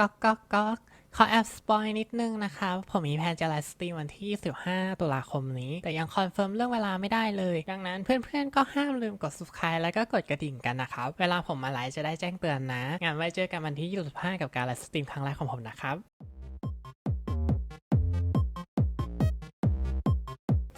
ก๊อกก๊อกก๊อกขอแอบสปอยนิดนึงนะคะ ผมมีแพลนจะไลฟ์สตรีมวันที่15ตุลาคมนี้ แต่ยังคอนเฟิร์มเรื่องเวลาไม่ได้เลย ดังนั้นเพื่อนๆ ก็ห้ามลืมกด subscribe แล้วก็กดกระดิ่งกันนะครับ เวลาผมมาไลฟ์จะได้แจ้งเตือนนะ งานไว้เจอกันวันที่ 25 กับการไลฟ์สตรีมครั้งแรกของผมนะครับ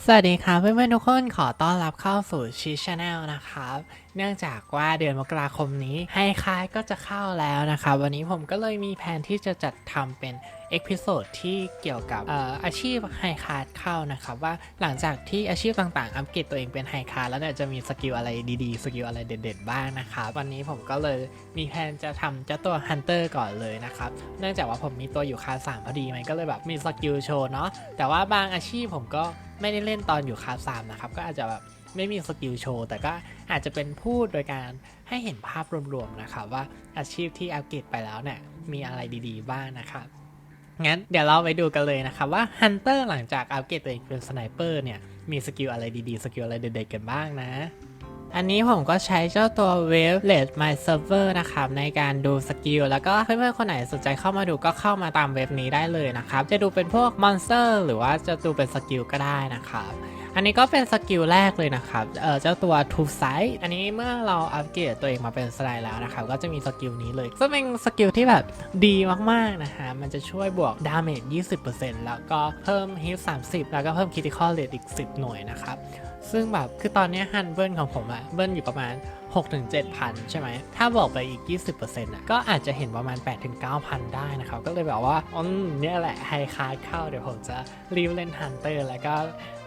สวัสดีครับเพื่อนๆทุกคนขอต้อนรับเข้าสู่ชีชแนลนะครับ เนื่องจากว่าเดือนมกราคมนี้ไฮคายก็จะเข้าแล้วนะครับ วันนี้ผมก็เลยมีแผนที่จะจัดทำเป็นเอพิโซดที่เกี่ยวกับอออาชีพไฮคาร์ดเข้านะครับ ว่าหลังจากที่อาชีพต่างๆ อัปเกรดตัวเองเป็นไฮคาร์ดแล้วเนี่ยจะมีสกิลอะไรดีๆ สกิลอะไรเด็ด ๆ บ้างนะครับวันนี้ผมก็เลยมีแผนจะทำเจ้าตัวฮันเตอร์ก่อนเลยนะครับ เนื่องจากว่าผมมีตัวอยู่คาสสามพอดีมันก็เลยแบบมีสกิลโชว์เนาะแต่ว่าบางอาชีพผมก็ไม่ได้เล่นตอนอยู่คาสามนะครับก็อาจจะแบบไม่มีสกิลโชว์แต่ก็ อาจจะเป็นพูดโดยการให้เห็นภาพรวมๆนะครับว่าอาชีพที่อัปเกรดไปแล้วเนี่ยมีอะไรดีๆ บ้างนะครับงั้นเดี๋ยวเราไปดูกันเลยนะครับว่าฮันเตอร์หลังจากอัปเกรดตัวเองเป็นสไนเปอร์เนี่ยมีสกิลอะไรดีๆ สกิลอะไรเด็ดๆกันบ้างนะ อันนี้ผมก็ใช้เจ้าตัว Wave l e t My Server นะครับ ในการดูสกิล แล้วก็เพื่อนๆคนไหนสนใจเข้ามาดูก็เข้ามาตามเว็บนี้ได้เลยนะครับ จะดูเป็นพวกมอนสเตอร์หรือว่าจะดูเป็นสกิลก็ได้นะครับอันนี้ก็เป็นสกิลแรกเลยนะครับเออเจ้าตัว Two Sight อันนี้เมื่อเราอัปเกรดตัวเองมาเป็นสไลด์แล้วนะครับก็จะมีสกิลนี้เลยซึ่งเป็นสกิลที่แบบดีมากๆนะฮะมันจะช่วยบวกดาเมจ20%แล้วก็เพิ่มฮิต30 แล้วก็เพิ่ม Critical Rate อีก 10 หน่วยนะครับ ซึ่งแบบคือตอนนี้ฮันเบิลของผมอะเบิลอยู่ประมาณ 6-7,000ใช่ไหม ถ้าบอกไปอีก 20%อะก็อาจจะเห็นประมาณ 8-9,000ได้นะครับ ก็เลยแบบว่าอืมเนี่ยแหละไฮคาร์เข้าเดี๋ยวผมจะรีบเล่นฮันเตอร์แล้วก็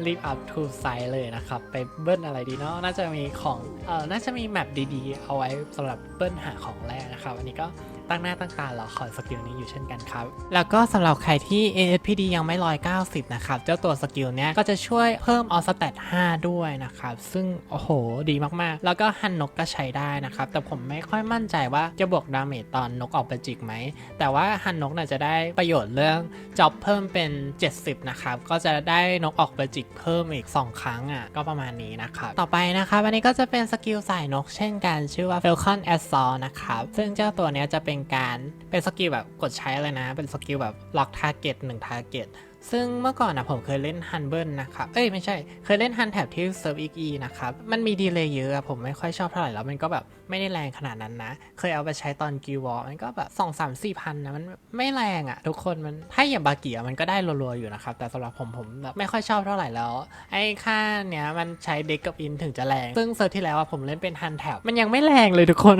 รีบอัพทูไซด์เลยนะครับ ไปเบิ้ลอะไรดีเนาะน่าจะมีของเออน่าจะมีแมปดีๆ เอาไว้สำหรับเบิ้ลหาของแรกนะครับ อันนี้ก็ ตั้งหน้าตั้งตารอคอยสกิลนี้อยู่เช่นกันครับ แล้วก็สำหรับใครที่ ASPD ยังไม่190นะครับ เจ้าตัวสกิลเนี้ยก็จะช่วยเพิ่มออสแตท5ด้วยนะครับ ซึ่ง โอ้โห ดีมากๆ แล้วก็ฮันนกก็ใช้ได้นะครับ แต่ผมไม่ค่อยมั่นใจว่าจะบวกดาเมจตอนนกออกไปจิกไหม แต่ว่าฮันนกน่าจะได้ประโยชน์เรื่องจ็อบเพิ่มเป็น 70 นะครับ ก็จะได้นกออกไปจิกเพิ่มอีก 2 ครั้งอะก็ประมาณนี้นะครับ ต่อไปนะครับอันนี้ก็จะเป็นสกิลใส่นกเช่นกันชื่อว่า Falcon Assault นะครับ ซึ่งเจ้าตัวเนี้ยจะเป็นการ เป็นสกิลแบบกดใช้เลยนะ เป็นสกิลแบบล็อกทาร์เก็ตหนึ่งทาร์เก็ตซึ่งเมื่อก่อนนะผมเคยเล่นฮันเบิลนะครับ เอ้ยไม่ใช่ เคยเล่นฮันแท็บที่เซิร์ฟอีกนะครับ มันมีดีเลย์เยอะอะผมไม่ค่อยชอบเท่าไหร่แล้วมันก็แบบ ไม่ได้แรงขนาดนั้นนะ เคยเอาไปใช้ตอนกิววอลมันก็แบบ2 3 4พันนะมันไม่แรงอะทุกคนมันถ้าอย่างบากิอะมันก็ได้รัวๆอยู่นะครับ แต่สำหรับผมผมแบบไม่ค่อยชอบเท่าไหร่แล้ว ไอ้ค่าเนี้ยมันใช้เด็กกับอินถึงจะแรง ซึ่งเซิร์ฟที่แล้วอะผมเล่นเป็นฮันแท็บมันยังไม่แรงเลยทุกคน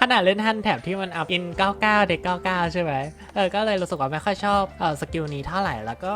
ขนาดเล่นฮันแท็บที่มันอัพอิน 99 เด็ก 99 ใช่ไหมเออก็เลยรู้สึกว่าไม่ค่อยชอบเออสกิลนี้เท่าไหร่แล้วก็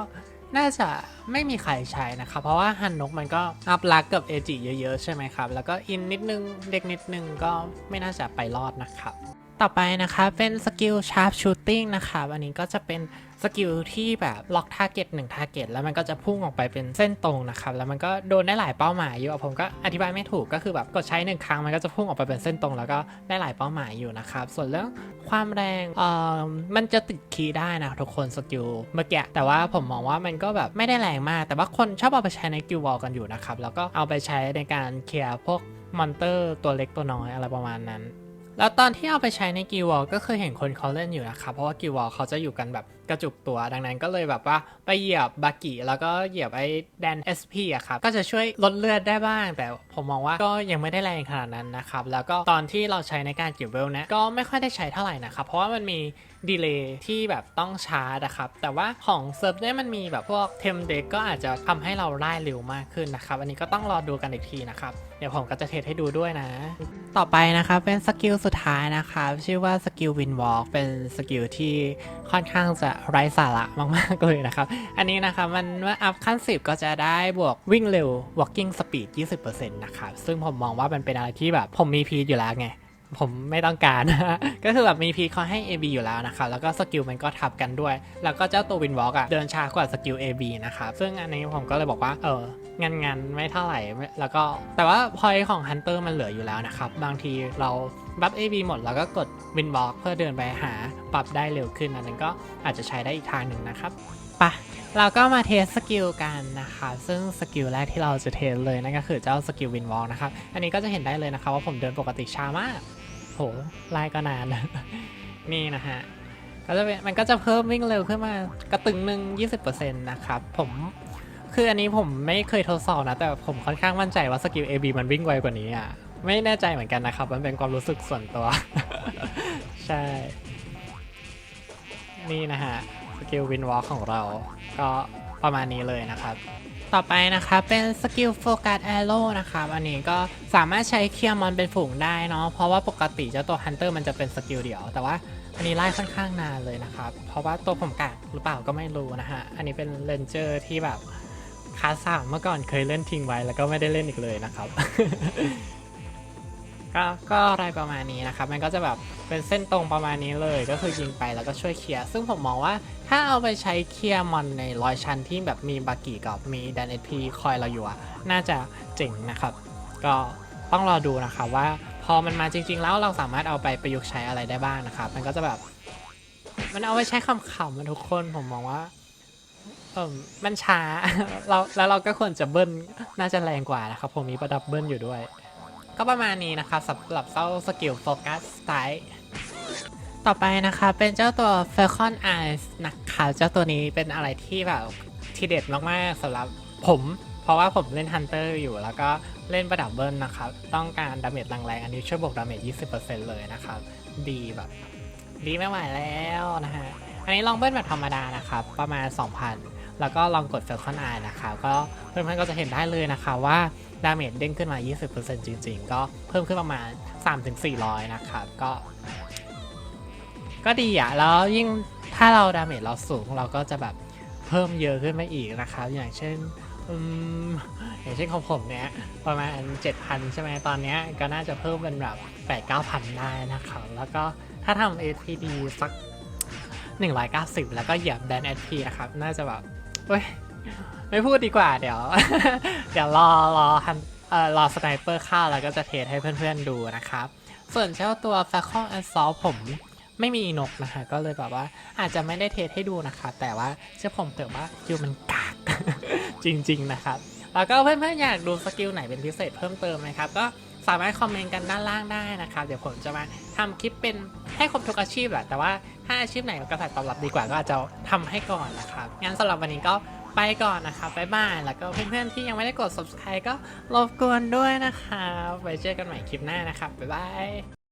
น่าจะไม่มีใครใช้นะครับ เพราะว่าฮันนกมันก็อัพลักกับเอจิเยอะๆ ใช่ไหมครับ แล้วก็อินนิดนึงเด็กนิดนึงก็ไม่น่าจะไปรอดนะครับ ต่อไปนะคะเป็นสกิลชาร์ปชูตติ้งนะครับอันนี้ก็จะเป็นสกิลที่แบบล็อกทาร์เก็ตหนึ่งทาร์เก็ตแล้วมันก็จะพุ่งออกไปเป็นเส้นตรงนะครับแล้วมันก็โดนได้หลายเป้าหมายอยู่อะผมก็อธิบายไม่ถูกก็คือแบบกดใช้หนึ่งครั้งมันก็จะพุ่งออกไปเป็นเส้นตรง แล้วก็ได้หลายเป้าหมายอยู่นะครับส่วนเรื่องความแรงเอ่อมันจะติดคีย์ได้นะทุกคนสกิลเมื่อกี้แต่ว่าผมมองว่ามันก็แบบไม่ได้แรงมาก แต่ว่าคนชอบเอาไปใช้ในกิลวอลกันอยู่นะครับแล้วก็เอาไปใช้ในการเคลียร์พวกมอนเตอร์ตัวเล็กตัวน้อยอะไรประมาณนั้น แล้วตอนที่เอาไปใช้ในกิวอลก็เคยเห็นคนเขาเล่นอยู่นะครับ เพราะว่ากิวอลเขาจะอยู่กันแบบกระจุกตัว ดังนั้นก็เลยแบบว่าไปเหยียบบากิแล้วก็เหยียบไอ้แดน SP อะครับ ก็จะช่วยลดเลือดได้บ้าง แต่ผมมองว่าก็ยังไม่ได้แรงขนาดนั้นนะครับ แล้วก็ตอนที่เราใช้ในการก็บเวลนะก็ไม่ค่อยได้ใช้เท่าไหร่นะครับ เพราะว่ามันมีดีเลย์ที่แบบต้องชาร์จนะครับ แต่ว่าของเซิร์ฟเนี่ยมันมีแบบพวกเทมเด็กก็อาจจะทำให้เราไล่เร็วมากขึ้นนะครับ อันนี้ก็ต้องรอดูกันอีกทีนะครับ เดี๋ยวผมก็จะเทสให้ดูด้วยนะ ต่อไปนะครับเป็นสกิลสุดท้ายนะครับชื่อว่าสกิลวินวอล์กเป็นสกิลที่ค่อนข้างจะไร้สาระมาก ๆ เลยนะครับ อันนี้นะครับมันเมื่ออัพขั้น 10 ก็จะได้บวกวิ่งเร็ว walking speed 20%นะครับซึ่งผมมองว่ามันเป็นอะไรที่แบบผมมีพีอยู่แล้วไง ผมไม่ต้องการ ก็คือแบบมีพีเขาให้ AB อยู่แล้วนะครับแล้วก็สกิลมันก็ทับกันด้วย แล้วก็เจ้าตัววินวอล์กอะเดินช้ากว่าสกิล AB นะครับซึ่งอันนี้ผมก็เลยบอกว่าเอองานงานไม่เท่าไหร่แล้วก็แต่ว่าพอยของฮันเตอร์มันเหลืออยู่แล้วนะครับ บางทีเราบัฟ AB หมดแล้วก็กดวินวอล์กเพื่อเดินไปหาปรับได้เร็วขึ้นอันนั้นก็อาจจะใช้ได้อีกทางหนึ่งนะครับปะเราก็มาเทสสกิลกันนะคะ ซึ่งสกิลแรกที่เราจะเทสเลยนั่นก็คือเจ้าสกิลวินวอลนะครับ อันนี้ก็จะเห็นได้เลยนะครับว่าผมเดินปกติช้ามาก โหไล่ก็นาน นี่นะฮะ ก็จะเป็นมันก็จะเพิ่มวิ่งเร็วขึ้นมากระตึงหนึ่ง20%นะครับ ผมคืออันนี้ผมไม่เคยทดสอบนะ แต่ผมค่อนข้างมั่นใจว่าสกิล AB มันวิ่งไวกว่านี้อะ ไม่แน่ใจเหมือนกันนะครับ มันเป็นความรู้สึกส่วนตัว ใช่ นี่นะฮะ สกิลวินวอลของเรา ก็ประมาณนี้เลยนะครับ ต่อไปนะคะเป็นสกิลโฟกัสแอโร่นะคะอันนี้ก็สามารถใช้เคลียร์มอนเป็นฝูงได้เนาะเพราะว่าปกติเจ้าตัวฮันเตอร์มันจะเป็นสกิลเดียว แต่ว่าอันนี้ไล่ค่อนข้างนานเลยนะครับ เพราะว่าตัวผมกากหรือเปล่าก็ไม่รู้นะฮะ อันนี้เป็นเลนเจอร์ที่แบบคาสสามเมื่อก่อนเคยเล่นทิ้งไว้แล้วก็ไม่ได้เล่นอีกเลยนะครับ ก็ก็อะไรประมาณนี้นะครับ มันก็จะแบบเป็นเส้นตรงประมาณนี้เลย ก็คือยิงไปแล้วก็ช่วยเคลียร์ ซึ่งผมมองว่าถ้าเอาไปใช้เคลียร์มอนในร้อยชั้นที่แบบมีบากิกับมีดันเอพีคอยเราอยู่อะน่าจะเจ๋งนะครับ ก็ต้องรอดูนะครับว่าพอมันมาจริง ๆ แล้วเราสามารถเอาไปประยุกต์ใช้อะไรได้บ้างนะครับ มันก็จะแบบ มันเอาไปใช้คำๆมันทุกคนผมมองว่าเออมันช้าเราแล้วเราก็ควรจะเบิ้ลน่าจะแรงกว่านะครับผมมีประดับเบิ้ลอยู่ด้วย ก็ประมาณนี้นะครับสำหรับเจ้าสกิลโฟกัสสไตล์ต่อไปนะคะเป็นเจ้าตัว Falcon Eyes นะคะเจ้าตัวนี้เป็นอะไรที่แบบทีเด็ดมากๆสำหรับผม เพราะว่าผมเล่น Hunter อยู่แล้วก็เล่นประดับเบิลนะครับ ต้องการดาเมจแรงๆอันนี้ช่วยบวกดาเมจ 20%เลยนะครับ ดีแบบ ดีไม่ไหวแล้วนะฮะ อันนี้ลองเบิ้ลแบบธรรมดานะครับ ประมาณ 2,000 แล้วก็ลองกด Falcon Eye นะครับก็เพื่อนๆก็จะเห็นได้เลยนะคะว่าดาเมจเด้งขึ้นมา 20%จริง ๆ ก็เพิ่มขึ้นประมาณ 3-400 นะครับก็ ก็ดีอะ แล้วยิ่งถ้าเราดาเมจเราสูงเราก็จะแบบเพิ่มเยอะขึ้นมาอีกนะครับอย่างเช่นอืมอย่างเช่นของผมเนี้ยประมาณ 7,000 ใช่ไหมตอนเนี้ยก็น่าจะเพิ่มเป็นแบบ8-9,000 ได้นะครับแล้วก็ถ้าทำ SPD สัก 190 แล้วก็เหยียบแดน SP นะครับ น่าจะแบบ เฮ้ยไม่พูดดีกว่าเดี๋ยว เดี๋ยวรอรอฮันเอ่อรอสไนเปอร์เข้าแล้วก็จะเทสให้เพื่อนๆดูนะครับ ส่วนเจ้าตัว Falcon Assault ผมไม่มีนกนะคะก็เลยแบบว่าอาจจะไม่ได้เทสให้ดูนะคะ แต่ว่าเชื่อผมเถอะว่าคิวมันกาก จริงๆนะครับ แล้วก็เพื่อนๆอยากดูสกิลไหนเป็นพิเศษเพิ่มเติมนะครับก็ สามารถคอมเมนต์กันด้านล่างได้นะครับเดี๋ยวผมจะมาทำคลิปเป็นให้ครบทุกอาชีพแหละแต่ว่าถ้าอาชีพไหนกระแสตอบรับดีกว่าก็อาจจะทำให้ก่อนนะครับงั้นสำหรับวันนี้ก็ไปก่อนนะครับบ๊ายบายแล้วก็เพื่อนๆที่ยังไม่ได้กด subscribe ก็รบกวนด้วยนะครับไว้เจอกันใหม่คลิปหน้านะครับบ๊ายบาย